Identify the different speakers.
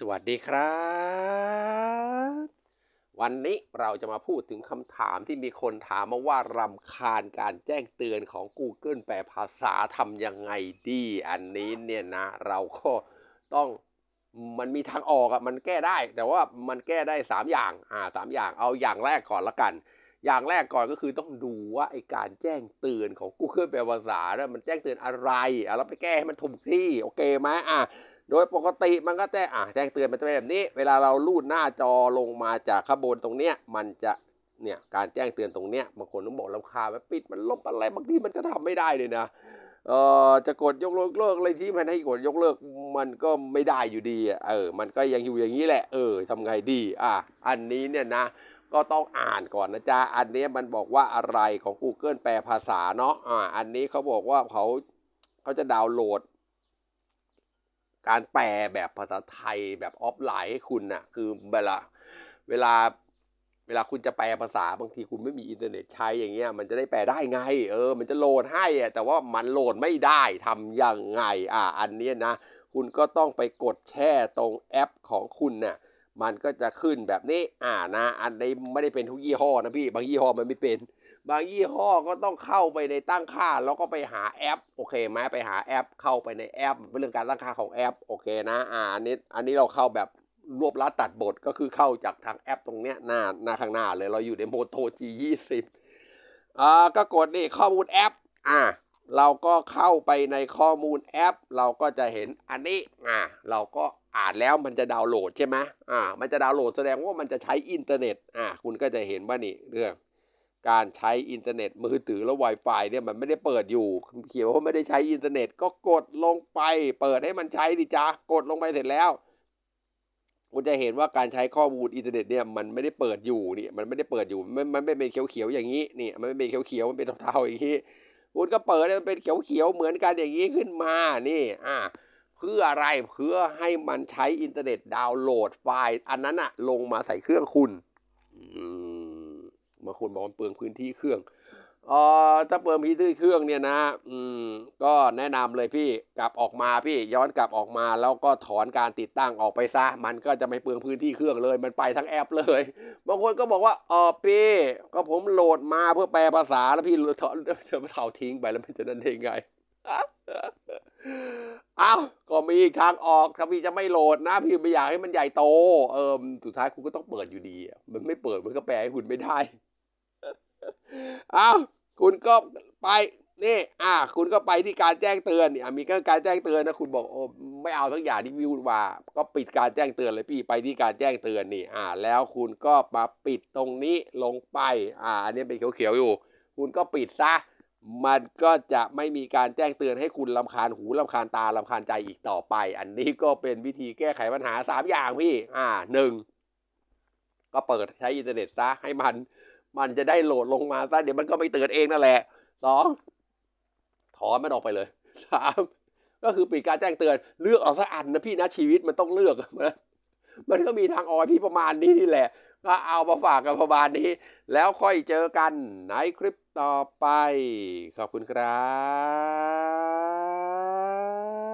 Speaker 1: สวัสดีครับ วันนี้เราจะมาพูดถึงคำถามที่มีคนถามมาว่ารำคาญการแจ้งเตือนของ Google แปลภาษาทำยังไงดี อันนี้เนี่ยนะ เราก็ต้องมันมีทางออกอะมันแก้ได้ แต่ว่ามันแก้ได้ 3 อย่างอ่าสามอย่างเอาอย่างแรกก่อนละกัน อย่างแรกก่อนก็คือต้องดูว่าไอการแจ้งเตือนของ Google แปลภาษาเนี่ยมันแจ้งเตือนอะไรอะแล้วไปแก้ให้มันถูกที่โอเคไหมอะ โดยปกติมันก็แจ้งอ่แจ้งเตือนมันจะเป็นแบบนี้ เวลาเราลูดหน้าจอลงมาจากข้างบนตรงเนี้ยมันจะเนี่ยการแจ้งเตือนตรงเนี้ยบางคนต้องบอกลำคาญมันปิดมันลบอะไรบางทีมันก็ทำไม่ได้เลยนะเออจะกดยกเลิกเลิกอะไรที่มันให้กดยกเลิกมันก็ไม่ได้อยู่ดีอะเออ มันก็ยังอยู่อย่างนี้แหละ เออทำไงดีอะอันนี้เนี่ยนะ ก็ต้องอ่านก่อนนะจ๊ะอันนี้มันบอกว่าอะไรของ Google แปลภาษาเนาะอ่าอันนี้เขาบอกว่าเขาเขาจะดาวน์โหลด การแปลแบบภาษาไทยแบบออฟไลน์ให้คุณน่ะคือเวลาเวลาเวลาคุณจะแปลภาษาบางทีคุณไม่มีอินเทอร์เน็ตใช้อย่างเงี้ยมันจะได้แปลได้ไง เออ มันจะโหลดให้อะแต่ว่ามันโหลดไม่ได้ทำยังไง อ่า อันนี้นะ คุณก็ต้องไปกดแช่ตรงแอปของคุณน่ะมันก็จะขึ้นแบบนี้ อ่านะ อันนี้ไม่ได้เป็นทุกยี่ห้อนะพี่ บางยี่ห้อมันไม่เป็น บางยี่ห้อก็ต้องเข้าไปในตั้งค่าแล้วก็ไปหาแอปโอเคไหมไปหาแอป เข้าไปในแอปเป็นเรื่องการตั้งค่าของแอปโอเคนะอ่าอันนี้อันนี้เราเข้าแบบรวบลัดตัดบทก็คือเข้าจากทางแอปตรงเนี้ยหน้าหน้าข้างหน้าเลยเราอยู่ในโมโต G20 อ่าก็กดนี่ข้อมูลแอปอ่าเราก็เข้าไปในข้อมูลแอป เราก็จะเห็นอันนี้อ่าเราก็อ่านแล้วมันจะดาวน์โหลดใช่ไหมอ่า มันจะดาวน์โหลดแสดงว่ามันจะใช้อินเทอร์เน็ต อ่า คุณก็จะเห็นว่านี่เรื่อง การใช้อินเทอร์เน็ตมือถือแล้ว Wi-Fi เนี่ยมันไม่ได้เปิดอยู่เขียวว่าไม่ได้ใช้อินเทอร์เน็ตก็กดลงไป เปิดให้มันใช้ดิจ้ากดลงไปเสร็จแล้วคุณจะเห็นว่าการใช้ข้อมูลอินเทอร์เน็ตเนี่ยมันไม่ได้เปิดอยู่นี่มันไม่ได้เปิดอยู่มันมันไม่เป็นเขียวๆอย่างนี้นี่มันไม่เป็นเขียวๆมันเป็นเทาๆอย่างนี้คุณก็เปิดมันเป็นเขียวๆเหมือนกันอย่างนี้ขึ้นมานี่อ่าเพื่ออะไรเพื่อให้มันใช้อินเทอร์เน็ตดาวน์โหลดไฟล์ อันนั้นอะลงมาใส่เครื่องคุณอืม บางคนบอกมันเปลืองพื้นที่เครื่องอ่อถ้าเปลืองพื้นที่เครื่องเนี่ยนะ อืม ก็แนะนำเลยพี่กลับออกมาพี่ย้อนกลับออกมาแล้วก็ถอนการติดตั้งออกไปซะ มันก็จะไม่เปลืองพื้นที่เครื่องเลย มันไปทั้งแอปเลย บางคนก็บอกว่าเออพี่ก็ผมโหลดมาเพื่อแปลภาษาแล้วพี่ถอนจะเผาทิ้งไปแล้วมันจะนั่นได้ไงเอาก็มีทางออกถ้าพี่จะไม่โหลดนะ พี่ไม่อยากให้มันใหญ่โต เออสุดท้ายคุณก็ต้องเปิดอยู่ดี มันไม่เปิดมันก็แปลให้คุณไม่ได้ เอาคุณก็ไปนี่อ่า คุณก็ไปที่การแจ้งเตือนเนี่ยมีการแจ้งเตือนนะคุณบอกโอ้ไม่เอาทั้งอย่างที่วิวว่า ก็ปิดการแจ้งเตือนเลยพี่ไปที่การแจ้งเตือนนี่ อ่า แล้วคุณก็มาปิดตรงนี้ลงไป อ่า อันนี้เป็นเขียวๆอยู่ คุณก็ปิดซะมันก็จะไม่มีการแจ้งเตือนให้คุณลำคาญหูลำคาญตาลำคาญใจอีกต่อไป อันนี้ก็เป็นวิธีแก้ไขปัญหาสามอย่างพี่ อ่าหนึ่งก็เปิดใช้อินเทอร์เน็ตซะให้มัน มันจะได้โหลดลงมาซะเดี๋ยวมันก็ไม่เตือนเองนั่นแหละสองถอนมันออกไปเลยสามก็คือปิดการแจ้งเตือนเลือกเอาสักอันนะพี่นะชีวิตมันต้องเลือกนะมันก็มีทางออยพี่ประมาณนี้นี่แหละก็เอามาฝากกันประมาณนี้ แล้วค่อยเจอกันในคลิปต่อไป ขอบคุณครับ